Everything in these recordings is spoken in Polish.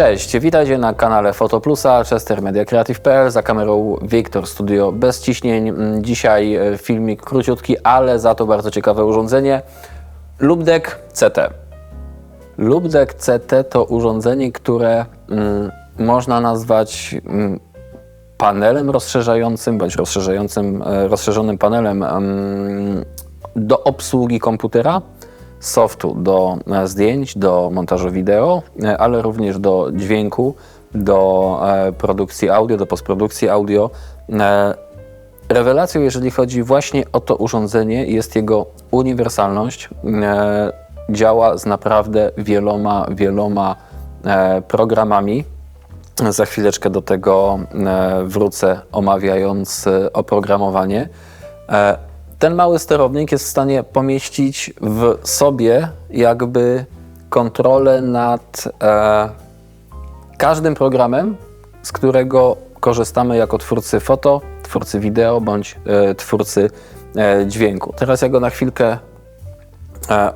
Cześć, witajcie na kanale Fotoplusa, Chester Media Creative.pl, za kamerą Wiktor Studio bez ciśnień. Mm, Dzisiaj e, filmik króciutki, ale za to bardzo ciekawe urządzenie. Lubdek CT. Lubdek CT to urządzenie, które mm, można nazwać mm, panelem rozszerzającym, bądź rozszerzającym, e, rozszerzonym panelem mm, do obsługi komputera, softu do e, zdjęć, do montażu wideo, e, ale również do dźwięku, do e, produkcji audio, do postprodukcji audio. Rewelacją, jeżeli chodzi właśnie o to urządzenie, jest jego uniwersalność. Działa z naprawdę wieloma, wieloma programami. Za chwileczkę do tego wrócę, omawiając oprogramowanie. Ten mały sterownik jest w stanie pomieścić w sobie jakby kontrolę nad e, każdym programem, z którego korzystamy jako twórcy foto, twórcy wideo bądź e, twórcy e, dźwięku. Teraz ja go na chwilkę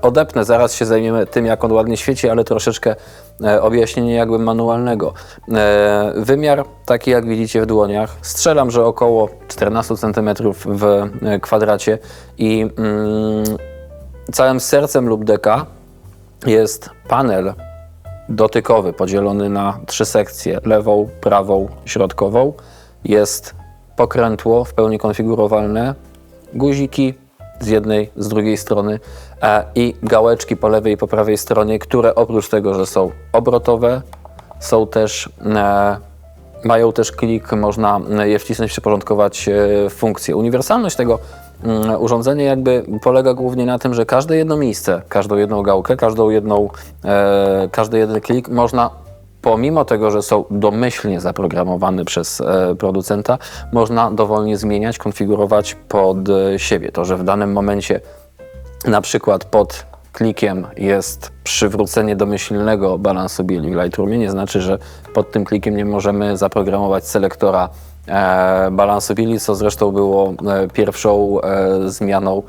odepnę, zaraz się zajmiemy tym, jak on ładnie świeci, ale troszeczkę e, objaśnienie jakby manualnego. E, wymiar taki, jak widzicie w dłoniach, strzelam, że około 14 cm w e, kwadracie i mm, całym sercem lub deka jest panel dotykowy podzielony na trzy sekcje: lewą, prawą, środkową. Jest pokrętło w pełni konfigurowalne, guziki z jednej, z drugiej strony e, i gałeczki po lewej i po prawej stronie, które oprócz tego, że są obrotowe, są też e, mają też klik, można je wcisnąć, przyporządkować e, funkcje. Uniwersalność tego mm, urządzenia jakby polega głównie na tym, że każde jedno miejsce, każdą jedną gałkę, każdą jedną, każdy jeden klik można pomimo tego, że są domyślnie zaprogramowane przez e, producenta, można dowolnie zmieniać, konfigurować pod e, siebie. To, że w danym momencie na przykład pod klikiem jest przywrócenie domyślnego balansu bieli w Lightroomie, nie znaczy, że pod tym klikiem nie możemy zaprogramować selektora e, balansu bieli, co zresztą było pierwszą zmianą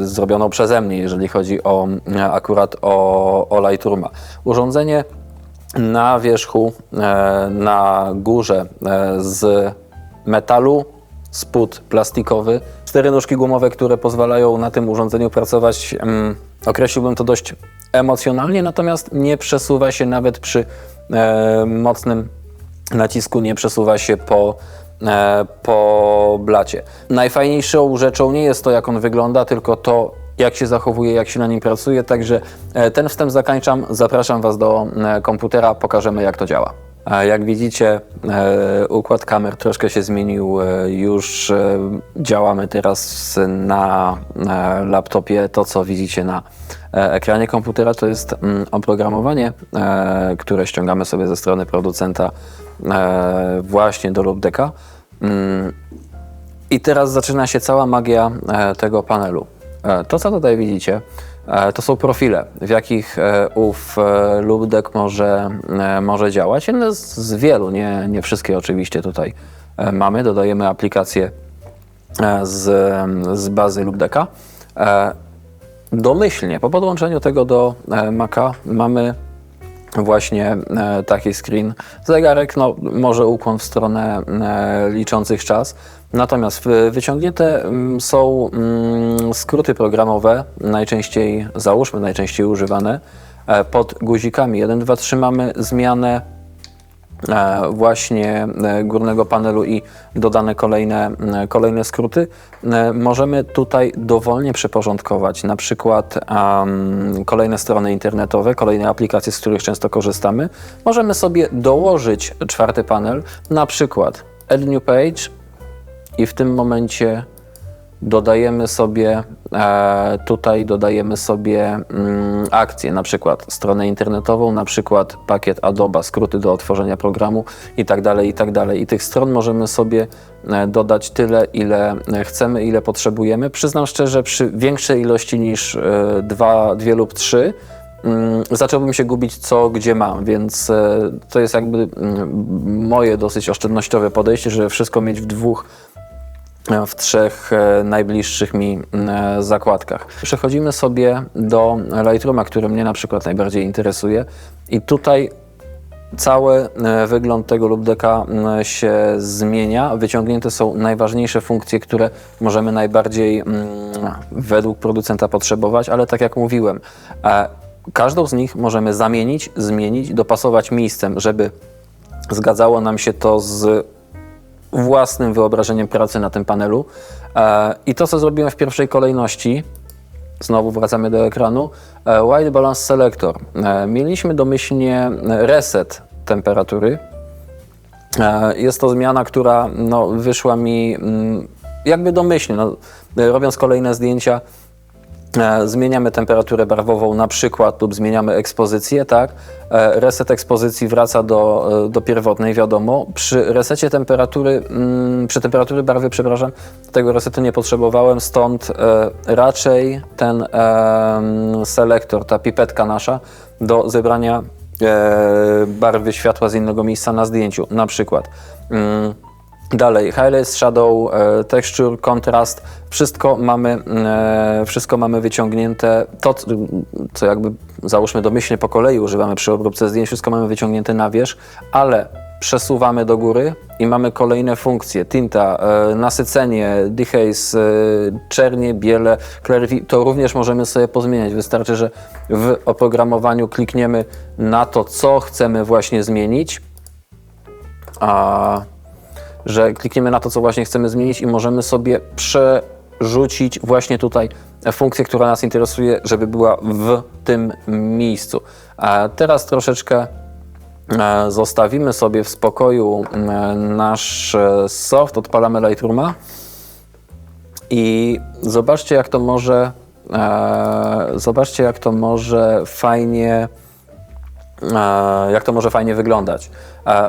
zrobioną przeze mnie, jeżeli chodzi o akurat o, o Lightrooma. Urządzenie na wierzchu, e, na górze e, z metalu, spód plastikowy, cztery nóżki gumowe, które pozwalają na tym urządzeniu pracować, mm, określiłbym to dość emocjonalnie, natomiast nie przesuwa się nawet przy e, mocnym nacisku, nie przesuwa się po, po blacie. Najfajniejszą rzeczą nie jest to, jak on wygląda, tylko to, jak się zachowuje, jak się na nim pracuje. Także e, ten wstęp zakończam. Zapraszam Was do e, komputera, pokażemy jak to działa. Jak widzicie, e, układ kamer troszkę się zmienił. Już działamy teraz na laptopie. To, co widzicie na ekranie komputera, to jest mm, oprogramowanie, które ściągamy sobie ze strony producenta właśnie do Lubdeka. Mm, I teraz zaczyna się cała magia tego panelu. E, To, co tutaj widzicie, e, to są profile, w jakich e, ów lubdek może, może działać. Jedne z, wielu, nie, nie wszystkie oczywiście tutaj mamy. Dodajemy aplikację z, z bazy lubdeka. Domyślnie, po podłączeniu tego do Maca mamy właśnie taki screen. Zegarek no, może ukłon w stronę liczących czas. Natomiast w- wyciągnięte mm, są mm, skróty programowe, najczęściej, załóżmy, najczęściej używane. E, pod guzikami 1, 2, 3 mamy zmianę e, właśnie e, górnego panelu i dodane kolejne, e, kolejne skróty, możemy tutaj dowolnie przeporządkować na przykład em, kolejne strony internetowe, kolejne aplikacje, z których często korzystamy. Możemy sobie dołożyć czwarty panel, na przykład Add New Page i w tym momencie dodajemy sobie e, tutaj dodajemy sobie mm, akcję, na przykład stronę internetową, na przykład pakiet Adobe, skróty do otworzenia programu i tak dalej, i tak dalej. I tych stron możemy sobie e, dodać tyle, ile e, chcemy, ile potrzebujemy. Przyznam szczerze, przy większej ilości niż dwa, dwie lub trzy mm, zacząłbym się gubić, co gdzie mam, więc to jest jakby mm, moje dosyć oszczędnościowe podejście, żeby wszystko mieć w dwóch w trzech e, najbliższych mi e, zakładkach. Przechodzimy sobie do Lightrooma, który mnie na przykład najbardziej interesuje i tutaj Cały e, wygląd tego lubdeka się zmienia. Wyciągnięte są najważniejsze funkcje, które możemy najbardziej według producenta potrzebować, ale tak jak mówiłem, każdą z nich możemy zamienić, zmienić, dopasować miejscem, żeby zgadzało nam się to z własnym wyobrażeniem pracy na tym panelu. E, I to, co zrobiłem w pierwszej kolejności, znowu wracamy do ekranu, e, White Balance Selector. E, Mieliśmy domyślnie reset temperatury. Jest to zmiana, która no, wyszła mi mm, jakby domyślnie. No, robiąc kolejne zdjęcia, zmieniamy temperaturę barwową na przykład lub zmieniamy ekspozycję, tak? E, Reset ekspozycji wraca do, e, do pierwotnej, wiadomo. Przy resecie temperatury, mm, przy temperatury barwy, przepraszam, tego resetu nie potrzebowałem, stąd e, raczej ten selektor, ta pipetka nasza do zebrania e, barwy światła z innego miejsca na zdjęciu, na przykład. Dalej, highlights, shadow, e, texture, kontrast, wszystko mamy, e, wszystko mamy wyciągnięte, to co jakby załóżmy domyślnie po kolei używamy przy obróbce zdjęć, wszystko mamy wyciągnięte na wierzch, ale przesuwamy do góry i mamy kolejne funkcje, tinta, e, nasycenie, dehaze, czernie, biele, clarity, to również możemy sobie pozmieniać. Wystarczy, że w oprogramowaniu klikniemy na to, co chcemy właśnie zmienić, a że klikniemy na to, co właśnie chcemy zmienić i możemy sobie przerzucić właśnie tutaj funkcję, która nas interesuje, żeby była w tym miejscu. A teraz troszeczkę e, zostawimy sobie w spokoju e, nasz soft, odpalamy Lightrooma i zobaczcie, jak to może, e, zobaczcie, jak to może fajnie, jak to może fajnie wyglądać.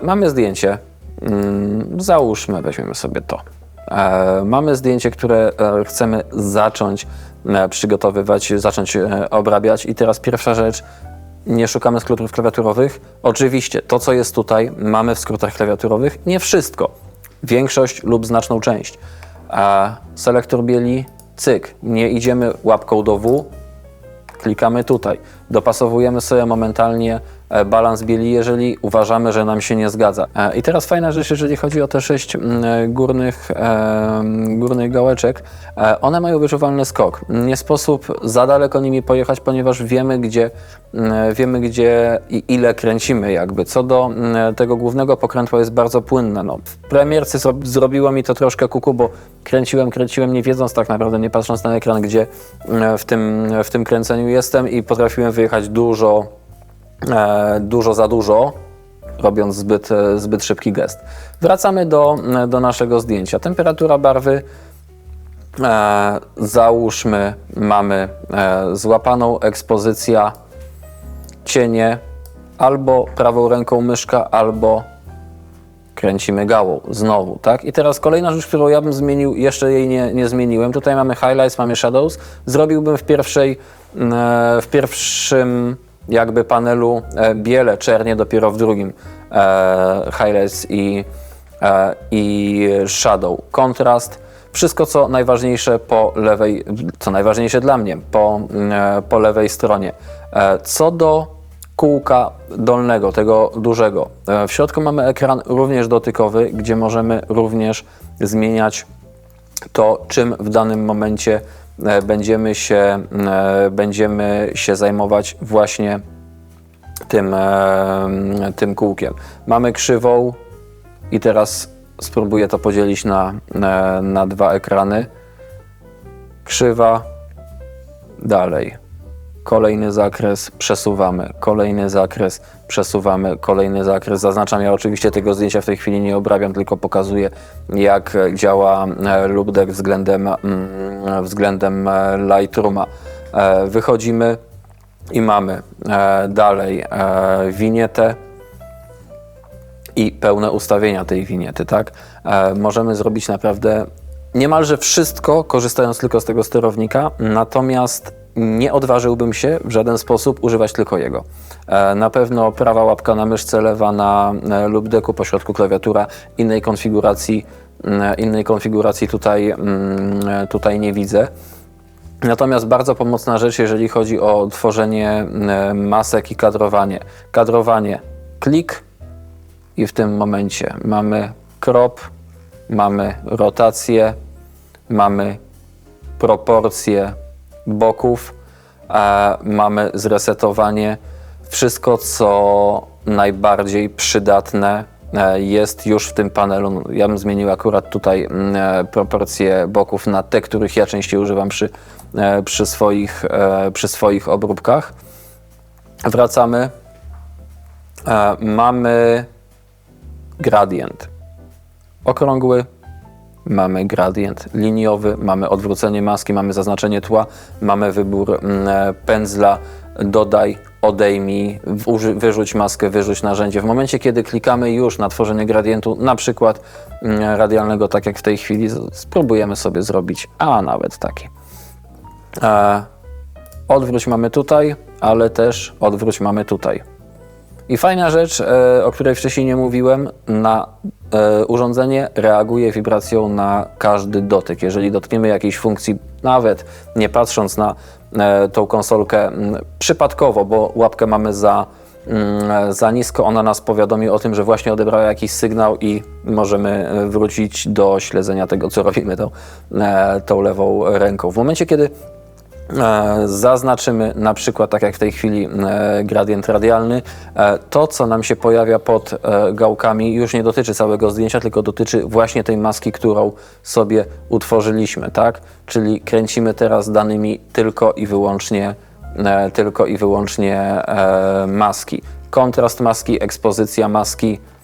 Mamy zdjęcie. Mm, Załóżmy, weźmiemy sobie to. E, Mamy zdjęcie, które e, chcemy zacząć e, przygotowywać, zacząć obrabiać. I teraz pierwsza rzecz, nie szukamy skrótów klawiaturowych. Oczywiście to, co jest tutaj, mamy w skrótach klawiaturowych. Nie wszystko. Większość lub znaczną część. E, Selektor bieli, cyk. Nie idziemy łapką do W, klikamy tutaj. Dopasowujemy sobie momentalnie balans bieli, jeżeli uważamy, że nam się nie zgadza. E, I teraz fajna rzecz, jeżeli chodzi o te sześć mm, e, górnych, e, górnych gałeczek. E, One mają wyczuwalny skok. Nie sposób za daleko nimi pojechać, ponieważ wiemy, gdzie, mm, wiemy, gdzie i ile kręcimy jakby. Co do mm, tego głównego pokrętła jest bardzo płynne. No, w premierce zro- zrobiło mi to troszkę kuku, bo kręciłem, kręciłem, nie wiedząc tak naprawdę, nie patrząc na ekran, gdzie w tym, w tym kręceniu jestem i potrafiłem wyjechać dużo, e, dużo za dużo, robiąc zbyt, e, zbyt szybki gest. Wracamy do, do naszego zdjęcia. Temperatura barwy e, załóżmy mamy e, złapaną ekspozycja cienie albo prawą ręką myszka, albo kręcimy gałą znowu, tak? I teraz kolejna rzecz, którą ja bym zmienił, jeszcze jej nie, nie zmieniłem. Tutaj mamy highlights, mamy shadows. Zrobiłbym w pierwszej, mm, e, w pierwszym jakby panelu e, biele, czernie, dopiero w drugim e, highlights i, e, i shadow. Kontrast, wszystko co najważniejsze po lewej, co najważniejsze dla mnie, po, mm, po lewej stronie. Co do kółka dolnego, tego dużego. W środku mamy ekran również dotykowy, gdzie możemy również zmieniać to, czym w danym momencie będziemy się, e, będziemy się zajmować właśnie tym, e, tym kółkiem. Mamy krzywą i teraz spróbuję to podzielić na, na dwa ekrany. Krzywa, dalej. Kolejny zakres, przesuwamy. Kolejny zakres, przesuwamy. Kolejny zakres. Zaznaczam, ja oczywiście tego zdjęcia w tej chwili nie obrabiam, tylko pokazuję, jak działa e, LoopDeck względem, mm, względem e, Lightrooma. E, Wychodzimy i mamy dalej winietę i pełne ustawienia tej winiety, tak? Możemy zrobić naprawdę niemalże wszystko, korzystając tylko z tego sterownika, natomiast nie odważyłbym się w żaden sposób używać tylko jego. E, na pewno prawa łapka na myszce, lewa na e, lub deku, pośrodku klawiatura, innej konfiguracji, mm, innej konfiguracji tutaj, mm, e, tutaj nie widzę. Natomiast bardzo pomocna rzecz, jeżeli chodzi o tworzenie e, masek i kadrowanie. Kadrowanie, klik i w tym momencie mamy crop, mamy rotację, mamy proporcje boków, mamy zresetowanie. Wszystko, co najbardziej przydatne e, jest już w tym panelu. Ja bym zmienił akurat tutaj mm, e, proporcje boków na te, których ja częściej używam przy, e, przy, swoich, przy swoich obróbkach. Wracamy. Mamy gradient okrągły, mamy gradient liniowy, mamy odwrócenie maski, mamy zaznaczenie tła, mamy wybór mm, e, pędzla, dodaj, odejmij, wyrzuć maskę, wyrzuć narzędzie. W momencie, kiedy klikamy już na tworzenie gradientu, na przykład mm, radialnego, tak jak w tej chwili, spróbujemy sobie zrobić, a nawet taki. E, odwróć mamy tutaj, ale też odwróć mamy tutaj. I fajna rzecz, e, o której wcześniej nie mówiłem, na e, urządzenie reaguje wibracją na każdy dotyk. Jeżeli dotkniemy jakiejś funkcji, nawet nie patrząc na e, tą konsolkę przypadkowo, bo łapkę mamy za, za nisko, ona nas powiadomi o tym, że właśnie odebrała jakiś sygnał i możemy wrócić do śledzenia tego, co robimy tą, tą lewą ręką. W momencie, kiedy zaznaczymy na przykład, tak jak w tej chwili, e, gradient radialny, e, to co nam się pojawia pod e, gałkami już nie dotyczy całego zdjęcia, tylko dotyczy właśnie tej maski, którą sobie utworzyliśmy, tak? Czyli kręcimy teraz danymi tylko i wyłącznie, e, tylko i wyłącznie e, maski. Kontrast maski, ekspozycja maski, e,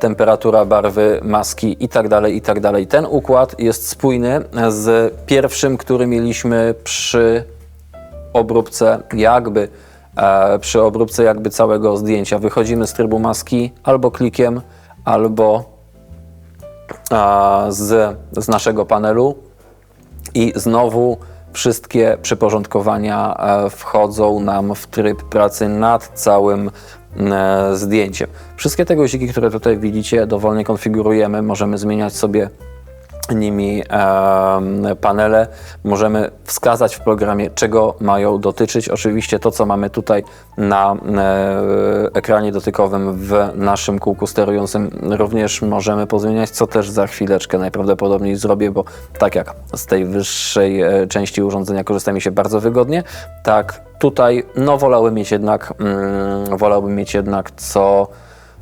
temperatura barwy maski i tak dalej, i tak. Ten układ jest spójny z pierwszym, który mieliśmy przy obróbce jakby, e, przy obróbce jakby całego zdjęcia. Wychodzimy z trybu maski albo klikiem, albo a, z, z naszego panelu i znowu wszystkie przyporządkowania e, wchodzą nam w tryb pracy nad całym e, zdjęciem. Wszystkie te guziki, które tutaj widzicie, dowolnie konfigurujemy. Możemy zmieniać sobie nimi em, panele. Możemy wskazać w programie, czego mają dotyczyć. Oczywiście to, co mamy tutaj na e, ekranie dotykowym w naszym kółku sterującym, również możemy pozmieniać, co też za chwileczkę najprawdopodobniej zrobię, bo tak jak z tej wyższej e, części urządzenia korzysta mi się bardzo wygodnie, tak tutaj no wolałbym mieć jednak, mm, wolałbym mieć jednak co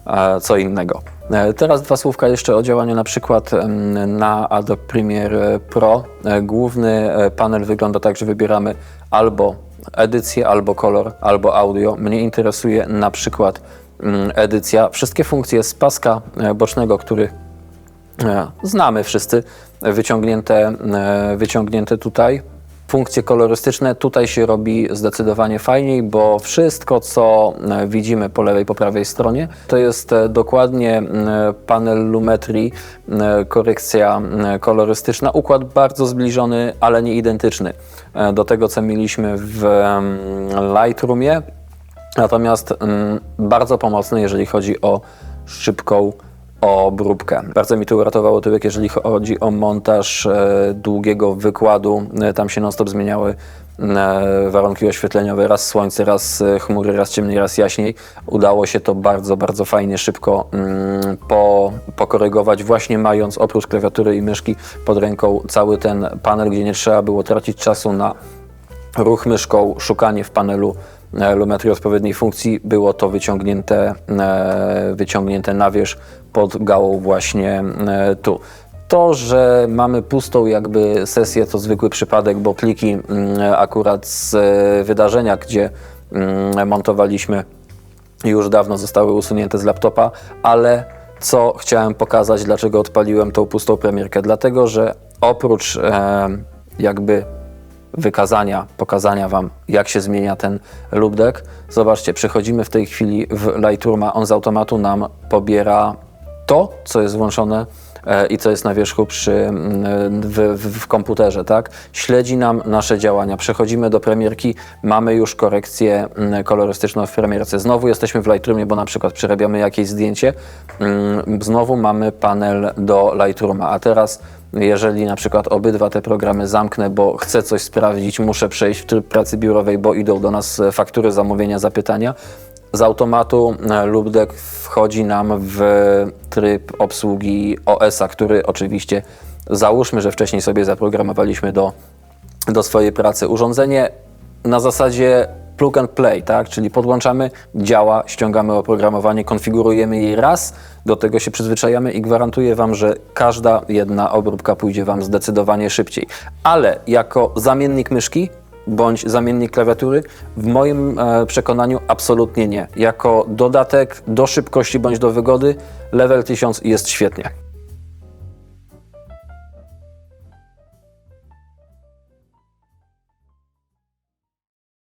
e, co innego. E, Teraz dwa słówka jeszcze o działaniu na przykład em, na Adobe Premiere Pro. E, Główny e, panel wygląda tak, że wybieramy albo edycję, albo kolor, albo audio. Mnie interesuje na przykład mm, edycja. Wszystkie funkcje z paska e, bocznego, który e, znamy wszyscy, wyciągnięte, e, wyciągnięte tutaj. Funkcje kolorystyczne tutaj się robi zdecydowanie fajniej, bo wszystko, co e, widzimy po lewej, po prawej stronie, to jest e, dokładnie panel lumetrii, m, korekcja kolorystyczna, układ bardzo zbliżony, ale nie identyczny e, do tego, co mieliśmy w Lightroomie. Natomiast bardzo pomocny, jeżeli chodzi o szybką obróbkę. Bardzo mi to uratowało tyłek, jeżeli chodzi o montaż e, długiego wykładu. E, tam się non-stop zmieniały e, warunki oświetleniowe, raz słońce, raz chmury, raz ciemniej, raz jaśniej. Udało się to bardzo, bardzo fajnie, szybko mm, po, pokorygować, właśnie mając oprócz klawiatury i myszki pod ręką cały ten panel, gdzie nie trzeba było tracić czasu na ruch myszką, szukanie w panelu lumetrii odpowiedniej funkcji, było to wyciągnięte, wyciągnięte na wierzch pod gałą właśnie e, tu. To, że mamy pustą jakby sesję, to zwykły przypadek, bo pliki mm, akurat z e, wydarzenia, gdzie mm, montowaliśmy już dawno zostały usunięte z laptopa, ale co chciałem pokazać, dlaczego odpaliłem tą pustą premierkę? Dlatego, że oprócz e, jakby wykazania, pokazania Wam, jak się zmienia ten loop deck, zobaczcie, przechodzimy w tej chwili w Lightrooma, on z automatu nam pobiera to, co jest włączone e, i co jest na wierzchu przy, mm, w, w, w komputerze, tak? Śledzi nam nasze działania. Przechodzimy do premierki, mamy już korekcję mm, kolorystyczną w premierce. Znowu jesteśmy w Lightroomie, bo na przykład przerabiamy jakieś zdjęcie. Mm, Znowu mamy panel do Lightrooma, a teraz jeżeli na przykład obydwa te programy zamknę, bo chcę coś sprawdzić, muszę przejść w tryb pracy biurowej, bo idą do nas e, faktury, zamówienia, zapytania, z automatu e, LoopDeck wchodzi nam w tryb obsługi OS-a, który oczywiście załóżmy, że wcześniej sobie zaprogramowaliśmy do, do swojej pracy urządzenie na zasadzie plug and play, tak? Czyli podłączamy, działa, ściągamy oprogramowanie, konfigurujemy je raz, do tego się przyzwyczajamy i gwarantuję Wam, że każda jedna obróbka pójdzie Wam zdecydowanie szybciej. Ale jako zamiennik myszki bądź zamiennik klawiatury, w moim e, przekonaniu absolutnie nie. Jako dodatek do szybkości bądź do wygody, level 1000 jest świetnie.